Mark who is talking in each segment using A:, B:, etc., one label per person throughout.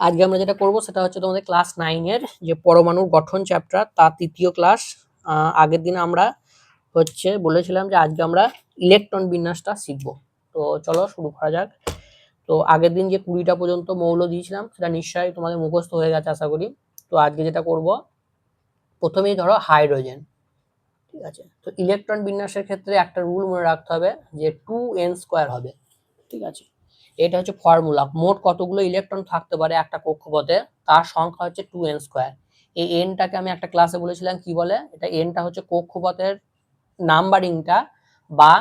A: আজকে আমরা যেটা করব সেটা হচ্ছে তোমাদের ক্লাস নাইনের যে পরমাণুর গঠন চ্যাপ্টার তার তৃতীয় ক্লাস আগের দিন আমরা হচ্ছে বলেছিলাম যে আজকে আমরা ইলেকট্রন বিন্যাসটা শিখব। তো চলো শুরু করা যাক। তো আগের দিন যে কুড়িটা পর্যন্ত মৌল দিয়েছিলাম, সেটা নিশ্চয়ই তোমাদের মুখস্থ হয়ে গেছে আশা করি। তো আজকে যেটা করব, প্রথমেই ধরো হাইড্রোজেন ঠিক আছে? তো ইলেকট্রন বিন্যাসের ক্ষেত্রে একটা রুল মনে রাখতে হবে যে টু এন স্কোয়ার হবে, ঠিক আছে? এটা হচ্ছে ফর্মুলা মোট কতগুলো ইলেকট্রন থাকতে পারে একটা কক্ষপথে? তার সংখ্যা হচ্ছে টু এন স্কোয়ার এই এনটাকে আমি একটা ক্লাসে বলেছিলাম, কি বলে? এটা এনটা হচ্ছে কক্ষপথের নাম্বারিংটা বা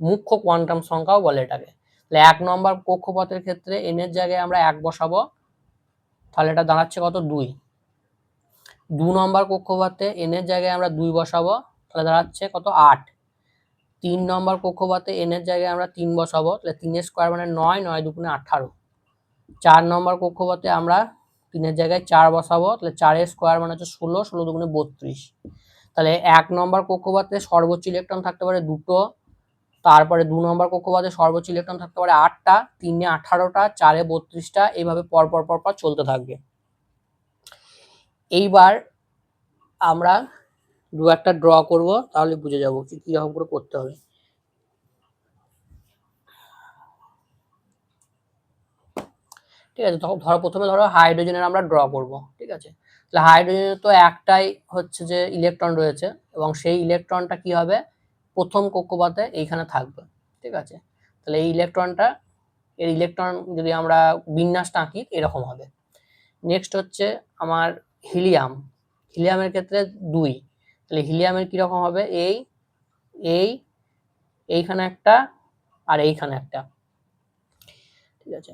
A: মুখ্য কোয়ান্টাম সংখ্যাও বলে এটাকে। তাহলে এক নম্বর কক্ষপথের ক্ষেত্রে এন এর জায়গায় আমরা এক বসাবো। তাহলে এটা দাঁড়াচ্ছে কত? দুই। দু নম্বর কক্ষপথে এন এর জায়গায় আমরা দুই বসাবো। তাহলে দাঁড়াচ্ছে কত? আট। তিন নম্বর কক্ষপথে এন এর জায়গায় আমরা তিন বসাবো, তাহলে তিনের স্কোয়ার মানে নয় নয় দুগুণে আঠারো। চার নম্বর কক্ষপথে আমরা তিনের জায়গায় চার বসাবো, তাহলে চারের স্কোয়ার মানে হচ্ছে ষোলো ষোলো দুগুণে বত্রিশ। তাহলে এক নম্বর কক্ষপথে সর্বোচ্চ ইলেকট্রন থাকতে পারে দুটো, তারপরে দু নম্বর কক্ষপথে সর্বোচ্চ ইলেকট্রন থাকতে পারে আটটা, তিনে আঠারোটা, চারে বত্রিশটা এইভাবে পরপর পরপর চলতে থাকবে। এইবার আমরা দু একটা ড্র করব, তাহলে বুঝে যাব কি কীরকম করে করতে হবে। ঠিক আছে তখন ধরো, প্রথমে ধরো হাইড্রোজেনের আমরা ড্র করব, ঠিক আছে? তাহলে হাইড্রোজেনের তো একটাই হচ্ছে যে ইলেকট্রন রয়েছে, এবং সেই ইলেকট্রনটা কি হবে? প্রথম কক্ষপথে এইখানে থাকবে, ঠিক আছে? তাহলে এই ইলেকট্রনটা এর ইলেকট্রন যদি আমরা বিন্যাসটা আঁকি এরকম হবে। নেক্সট হচ্ছে আমার হিলিয়াম হিলিয়ামের ক্ষেত্রে দুই। তাহলে হিলিয়ামের কীরকম হবে? এই এই, এইখানে একটা আর এইখানে একটা। ঠিক আছে?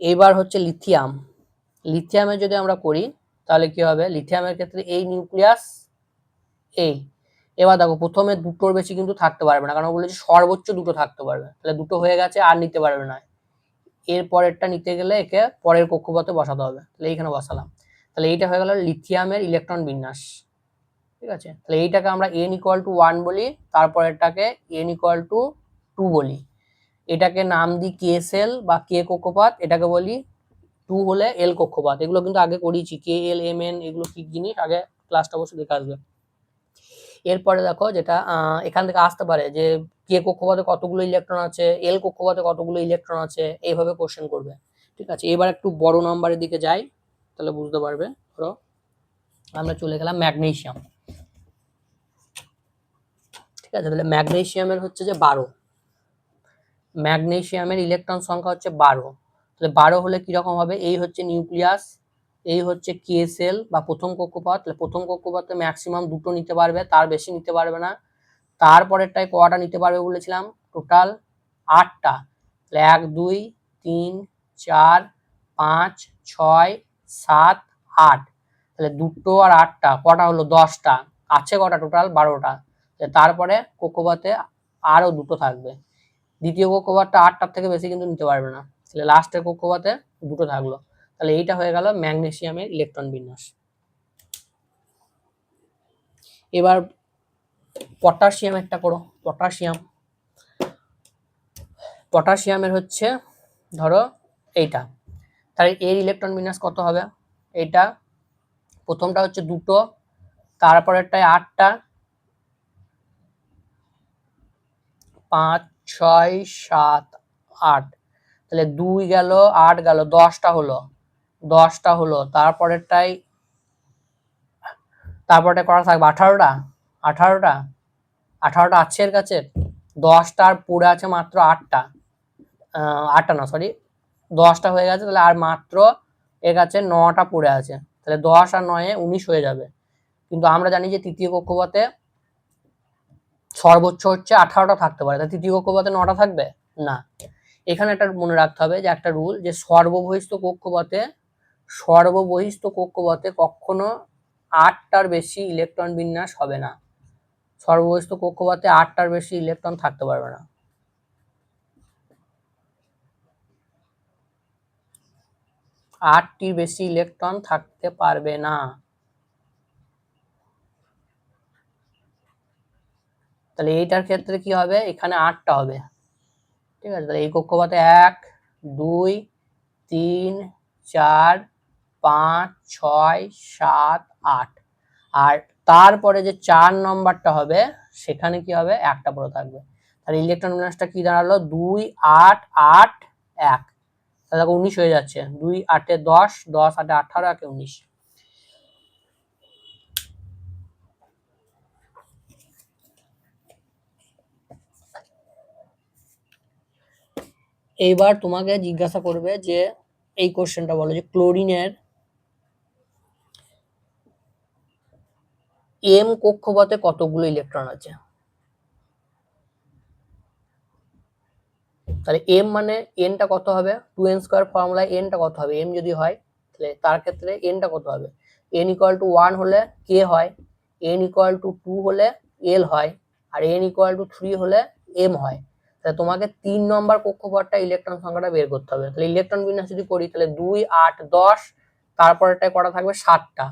A: এইবার হচ্ছে লিথিয়াম। লিথিয়ামের যদি আমরা করি, তাহলে কি হবে? লিথিয়ামের ক্ষেত্রে এই নিউক্লিয়াস, এই। এবার দেখো, প্রথমে দুটোর বেশি কিন্তু থাকতে পারবে না, কারণ বলেছি সর্বোচ্চ দুটো থাকতে পারবে। তাহলে দুটো হয়ে গেছে, আর নিতে পারবে না। এর পরেরটা নিতে গেলে একে পরের কক্ষপথে বসাতে হবে। তাহলে এইখানে বসালাম। তাহলে এইটা হয়ে গেল লিথিয়ামের ইলেকট্রন বিন্যাস। ঠিক আছে? তাহলে এইটাকে আমরা এন ইকুয়াল টু ওয়ান বলি, তারপরেরটাকে এন ইকুয়াল টু টু বলি। এটাকে নাম দিই কে সেল বা কে কক্ষপাত এটাকে বলি টু হলে এল কক্ষপাত এগুলো কিন্তু আগে করিয়েছি কে এল এম এন এগুলো কি জিনিস? আগে ক্লাসটা অবশ্যই দেখে আসবে। এরপরে দেখো যেটা এখান থেকে আসতে পারে যে কে কক্ষপথে কতগুলো ইলেকট্রন আছে এল কক্ষপথে কতগুলো ইলেকট্রন আছে, এইভাবে কোশ্চেন করবে। ঠিক আছে? এবার একটু বড় নাম্বারের দিকে যাই, তাহলে বুঝতে পারবে ধরো। আমরা চলে গেলাম ম্যাগনেশিয়াম ঠিক আছে? তাহলে ম্যাগনেশিয়ামের হচ্ছে যে বারো। ম্যাগনেশিয়ামের ইলেকট্রন সংখ্যা হচ্ছে বারো। তাহলে বারো হলে কীরকম হবে? এই হচ্ছে নিউক্লিয়াস, এই হচ্ছে কে সেল বা প্রথম কক্ষপথ। তাহলে প্রথম কক্ষপথে ম্যাক্সিমাম দুটো নিতে পারবে, তার বেশি নিতে পারবে না। তারপরেরটায় কটা নিতে পারবে বলেছিলাম? টোটাল আটটা। তাহলে এক, দুই, তিন, চার, পাঁচ, ছয়, সাত, আট। তাহলে দুটো আর আটটা, কটা হলো দশটা? আছে কটা টোটাল? বারোটা। তারপরে কক্ষপথে আরও দুটো থাকবে। দ্বিতীয় কক্ষপথটা আটটার থেকে বেশি কিন্তু নিতে পারবে না। তাহলে লাস্টের কক্ষপথে দুটো থাকল। তাহলে এইটা হয়ে গেল ম্যাগনেসিয়ামের ইলেকট্রন বিন্যাস। এবার পটাশিয়াম একটা করো, পটাশিয়াম। পটাশিয়ামের হচ্ছে ধরো এইটা। তাহলে এর ইলেকট্রন বিন্যাস কত হবে? এইটা প্রথমটা হচ্ছে দুটো, তারপরেরটায় আটটা পাঁচ, ছয়, সাত, আট। তাহলে দুই গেল, আট গেল, দশটা হলো। দশটা হলো। তারপরেরটাই, তারপরটা করা থাকবে আঠারোটা? আঠারোটা? আঠারোটা আছে এর কাছে দশটার পড়ে আছে মাত্র আটটা। আটটা না সরি দশটা হয়ে গেছে, তাহলে আর মাত্র এর কাছে নটা পড়ে আছে। তাহলে দশ আর নয়ে উনিশ হয়ে যাবে। কিন্তু আমরা জানি যে তৃতীয় কক্ষপথে সর্বোচ্চ হচ্ছে আঠারোটা থাকতে পারে। তাহলে তৃতীয় কক্ষপথে নটা থাকবে? না। এখানে একটা মনে রাখতে হবে যে একটা রুল যে সর্ববহিষ্ঠ কক্ষপথে সর্ববহিষ্ঠ কক্ষপথে কখনো আটটার বেশি ইলেকট্রন বিন্যাস হবে না। সর্ববহিষ্ঠ কক্ষপথে আটটার বেশি ইলেকট্রন থাকতে পারবে না। আটটির বেশি ইলেকট্রন থাকতে পারবে না। তাহলে এইটার ক্ষেত্রে কি হবে? এখানে আটটা হবে। ঠিক আছে, তাহলে এই কক্ষপথে এক, দুই, তিন, চার, পাঁচ, ছয়, সাত, আট। আর তারপরে যে চার নম্বরটা হবে, সেখানে কি হবে? একটা পড়ে থাকবে। তাহলে ইলেকট্রন বিন্যাসটা কি দাঁড়াল? দুই, আট আট, এক। তাহলে উনিশ হয়ে যাচ্ছে। দুই, আটে দশ দশ, আটে আঠারো, একে উনিশ। এইবার তোমাকে জিজ্ঞাসা করবে যে এই কোশ্চেনটা বলো, যে ক্লোরিনের এম কক্ষপথে কতগুলো ইলেকট্রন আছে? তাহলে এম মানে এনটা কত হবে? টু এন স্কোয়ার ফর্মুলায় এনটা কত হবে? এম যদি হয়, তাহলে তার ক্ষেত্রে এনটা কত হবে? এন ইকুয়াল টু ওয়ান হলে কে হয় এন ইকুয়াল টু টু হলে এল হয়, আর এন ইকুয়াল টু থ্রি হলে এম হয়। তাহলে তোমাকে তিন নম্বর কক্ষপথটা ইলেকট্রন সংখ্যাটা বের করতে হবে। তাহলে ইলেকট্রন বিন্যাস যদি করি, তাহলে দুই, আট, দশ তারপরেটায় করা থাকবে? সাতটা।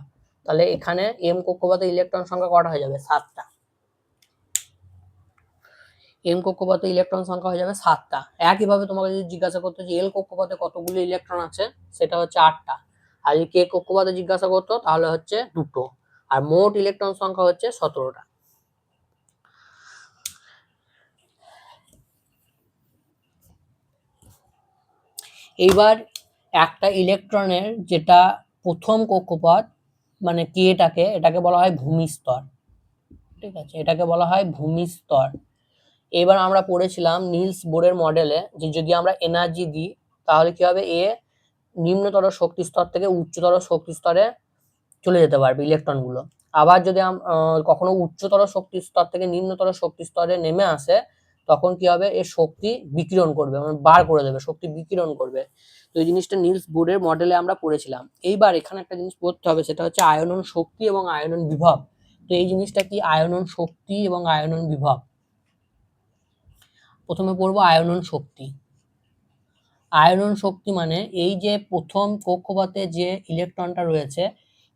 A: তাহলে এখানে এম কক্ষপথে ইলেকট্রন সংখ্যা কটা হয়ে যাবে? সাতটা। এম কক্ষপথে ইলেকট্রন সংখ্যা হয়ে যাবে সাতটা। একইভাবে তোমাকে যদি জিজ্ঞাসা করতে যে এল কক্ষপথে কতগুলো ইলেকট্রন আছে, সেটা হচ্ছে আটটা। আর যদি কে কক্ষপথে জিজ্ঞাসা করতো, তাহলে হচ্ছে দুটো। আর মোট ইলেকট্রন সংখ্যা হচ্ছে সতেরোটা। এইবার একটা ইলেকট্রনের যেটা প্রথম কক্ষপথ মানে কে এটাকে এটাকে বলা হয় ভূমিস্তর ঠিক আছে? এটাকে বলা হয় ভূমিস্তর এবার আমরা পড়েছিলাম নিলস বোরের মডেলে যে যদি আমরা এনার্জি দিই, তাহলে কি হবে? এ নিম্নতর শক্তি স্তর থেকে উচ্চতর শক্তি স্তরে চলে যেতে পারবে ইলেকট্রনগুলো। আবার যদি কখনো উচ্চতর শক্তি স্তর থেকে নিম্নতর শক্তি স্তরে নেমে আসে তখন কি হবে? এর শক্তি বিকিরণ করবে মানে বার করে দেবে, শক্তি বিকিরণ করবে। তো এই জিনিসটা নিলস বোর্ডের মডেলে আমরা পড়েছিলাম। এইবার এখানে একটা জিনিস পড়তে হবে, সেটা হচ্ছে আয়নন শক্তি এবং আয়নন বিভব। তো এই জিনিসটা কি? আয়নন শক্তি এবং আয়নন বিভব। প্রথমে পড়ব আয়নন শক্তি। আয়নন শক্তি মানে এই যে প্রথম কক্ষপথে যে ইলেকট্রনটা রয়েছে,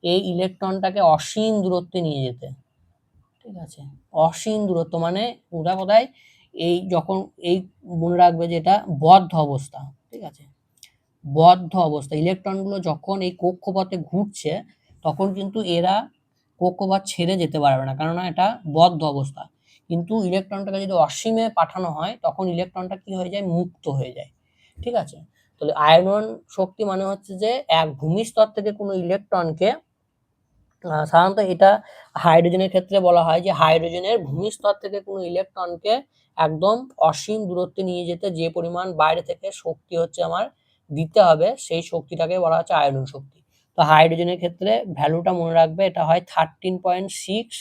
A: এই ইলেকট্রনটাকে অসীম দূরত্বে নিয়ে যেতে। ঠিক আছে? অসীম দূরত্ব মানে ওটা কোথায় এই যখন এই মনে রাখবে যে এটা বদ্ধ অবস্থা, ঠিক আছে? বদ্ধ অবস্থা। ইলেকট্রনগুলো যখন এই কক্ষপথে ঘুরছে, তখন কিন্তু এরা কক্ষপথ ছেড়ে যেতে পারবে না, কেননা এটা বদ্ধ অবস্থা। কিন্তু ইলেকট্রনটাকে যদি অসীমে পাঠানো হয়, তখন ইলেকট্রনটা কি হয়ে যায়? মুক্ত হয়ে যায়, ঠিক আছে? তাহলে আয়রন শক্তি মানে হচ্ছে যে এক ভূমিস্তর থেকে কোনো ইলেকট্রনকে সাধারণত এটা হাইড্রোজেনের ক্ষেত্রে বলা হয় যে হাইড্রোজেনের ভূমিস্তর থেকে কোনো ইলেকট্রনকে একদম অসীম দূরত্বে নিয়ে যেতে যে পরিমাণ বাইরে থেকে শক্তি হচ্ছে আমার দিতে হবে, সেই শক্তিটাকে বলা হচ্ছে আয়রন শক্তি। তো হাইড্রোজেনের ক্ষেত্রে ভ্যালুটা মনে রাখবে, এটা হয় thirteen point six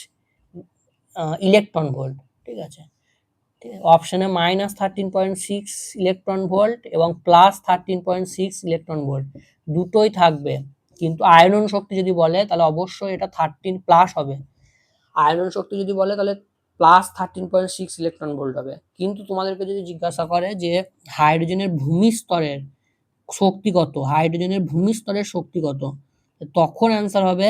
A: electron volt ঠিক আছে? অপশানে minus thirteen point six electron volt এবং plus thirteen point six electron volt দুটোই থাকবে। কিন্তু আয়রন শক্তি যদি বলে, তাহলে অবশ্যই এটা থার্টিন প্লাস হবে। আয়রন শক্তি যদি বলে, তাহলে plus thirteen point six electron volt হবে। কিন্তু তোমাদেরকে যদি জিজ্ঞাসা করে যে হাইড্রোজেনের ভূমি স্তরের শক্তি কত হাইড্রোজেনের ভূমি স্তরের শক্তি কত, তখন অ্যান্সার হবে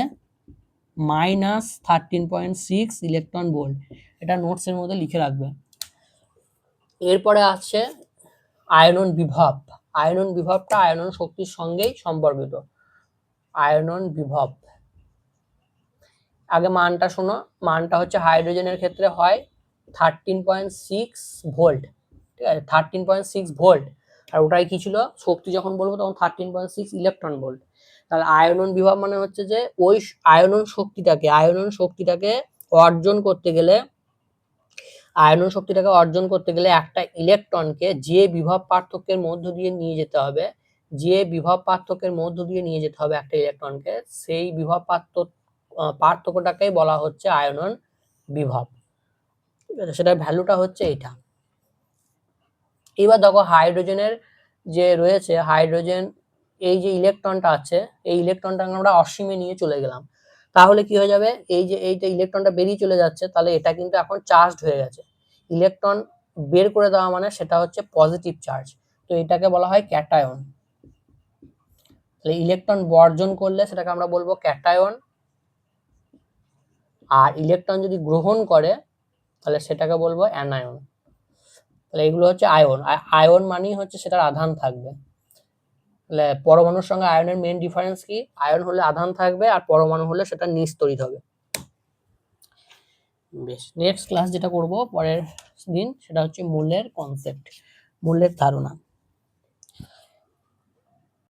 A: minus thirteen point six electron volt এটা নোটসের মধ্যে লিখে রাখবে। এরপরে আছে আয়নন বিভব। আয়নন বিভবটা আয়নন শক্তির সঙ্গেই সম্পর্কিত। আয়নন বিভব। আগে মানটা শোনো, মানটা হচ্ছে হাইড্রোজেনের ক্ষেত্রে হয় থার্টিন পয়েন্ট সিক্স ভোল্ট ঠিক আছে? থার্টিন পয়েন্ট সিক্স ভোল্ট আর ওটাই কি ছিল? শক্তি যখন বলব তখন thirteen point six electron volt তাহলে আয়নন বিভব মানে হচ্ছে যে ওই আয়নন শক্তিটাকে আয়নন শক্তিটাকে অর্জন করতে গেলে, আয়নন শক্তিটাকে অর্জন করতে গেলে একটা ইলেকট্রনকে যে বিভব পার্থক্যের মধ্য দিয়ে নিয়ে যেতে হবে, যে বিভব পার্থক্যের মধ্য দিয়ে নিয়ে যেতে হবে একটা ইলেকট্রনকে সেই বিভব পার্থক্য পার্থক্যটাকেই বলা হচ্ছে আয়নন বিভব। ঠিক আছে, সেটার ভ্যালুটা হচ্ছে এটা এবার দেখো হাইড্রোজেনের যে রয়েছে, হাইড্রোজেন, এই যে ইলেকট্রনটা আছে, এই ইলেকট্রনটাকে আমরা অসীমে নিয়ে চলে গেলাম। তাহলে কি হয়ে যাবে? এই যে এইটা ইলেকট্রনটা বেরিয়ে চলে যাচ্ছে, তাহলে এটা কিন্তু এখন চার্জড হয়ে গেছে। ইলেকট্রন বের করে দেওয়া মানে সেটা হচ্ছে পজিটিভ চার্জ তো এটাকে বলা হয় ক্যাটায়ন তাহলে ইলেকট্রন বর্জন করলে সেটাকে আমরা বলব ক্যাটায়ন আর ইলেকট্রন যদি গ্রহণ করে, তাহলে সেটাকে বলব অ্যানায়ন তাহলে এগুলো হচ্ছে আয়ন আয়ন মানেই হচ্ছে সেটার আধান থাকবে। তাহলে পরমাণুর সঙ্গে আয়নের মেন ডিফারেন্স কি? আয়ন হলে আধান থাকবে আর পরমাণু হলে সেটা নিস্তড়িত হবে। বেশ নেক্সট ক্লাস যেটা করব, পরের দিন, সেটা হচ্ছে মূল্যের কনসেপ্ট মূল্যের ধারণা।